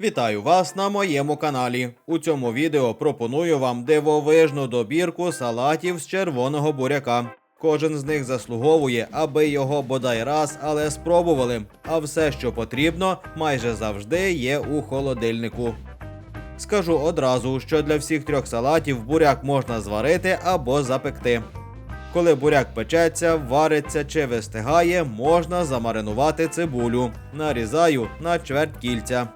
Вітаю вас на моєму каналі. У цьому відео пропоную вам дивовижну добірку салатів з червоного буряка. Кожен з них заслуговує, аби його бодай раз, але спробували. А все, що потрібно, майже завжди є у холодильнику. Скажу одразу, що для всіх трьох салатів буряк можна зварити або запекти. Коли буряк печеться, вариться чи вистигає, можна замаринувати цибулю. Нарізаю на чверть кільця.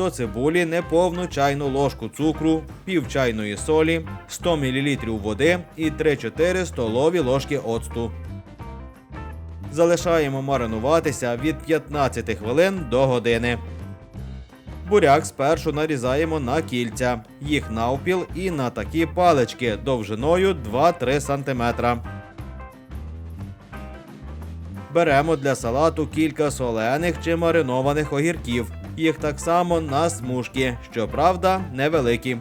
До цибулі неповну чайну ложку цукру, пів чайної солі, 100 мл води і 3-4 столові ложки оцту. Залишаємо маринуватися від 15 хвилин до години. Буряк спершу нарізаємо на кільця, їх навпіл і на такі палички довжиною 2-3 см. Беремо для салату кілька солених чи маринованих огірків. Їх так само на смужки, щоправда, невеликі.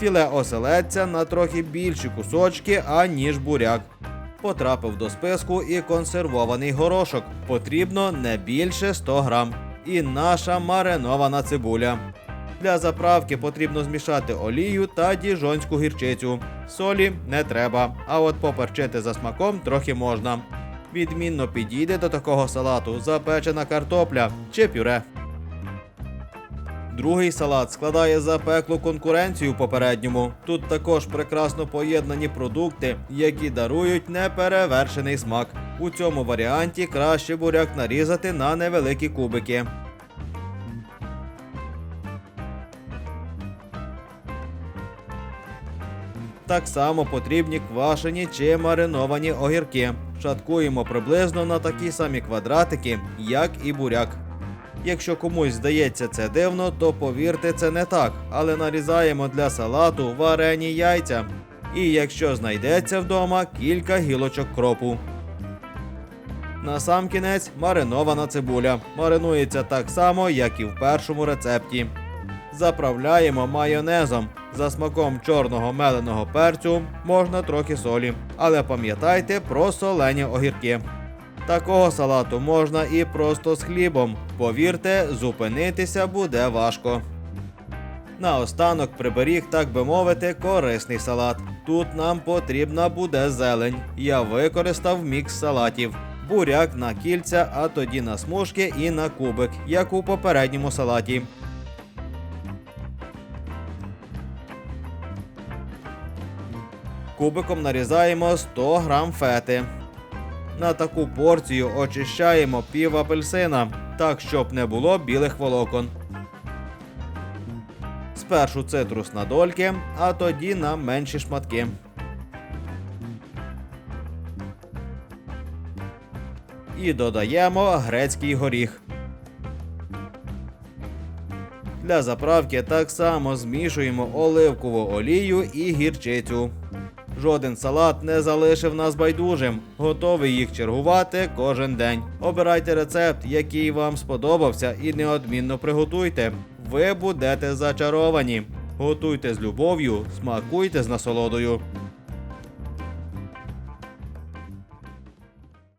Філе оселедця на трохи більші кусочки, аніж буряк. Потрапив до списку і консервований горошок. Потрібно не більше 100 грам. І наша маринована цибуля. Для заправки потрібно змішати олію та діжонську гірчицю. Солі не треба, а от поперчити за смаком трохи можна. Відмінно підійде до такого салату запечена картопля чи пюре. Другий салат складає запеклу конкуренцію попередньому. Тут також прекрасно поєднані продукти, які дарують неперевершений смак. У цьому варіанті краще буряк нарізати на невеликі кубики. Так само потрібні квашені чи мариновані огірки. Шаткуємо приблизно на такі самі квадратики, як і буряк. Якщо комусь здається це дивно, то повірте, це не так, але нарізаємо для салату варені яйця. І якщо знайдеться вдома, кілька гілочок кропу. На сам кінець маринована цибуля. Маринується так само, як і в першому рецепті. Заправляємо майонезом. За смаком чорного меленого перцю можна трохи солі, але пам'ятайте про солені огірки. Такого салату можна і просто з хлібом. Повірте, зупинитися буде важко. Наостанок приберіг, так би мовити, корисний салат. Тут нам потрібна буде зелень. Я використав мікс салатів. Буряк на кільця, а тоді на смужки і на кубик, як у попередньому салаті. Кубиком нарізаємо 100 грам фети. На таку порцію очищаємо пів апельсина, так щоб не було білих волокон. Спершу цитрус на дольки, а тоді на менші шматки. І додаємо грецький горіх. Для заправки так само змішуємо оливкову олію і гірчицю. Жоден салат не залишив нас байдужим. Готовий їх чергувати кожен день. Обирайте рецепт, який вам сподобався, і неодмінно приготуйте. Ви будете зачаровані. Готуйте з любов'ю, смакуйте з насолодою.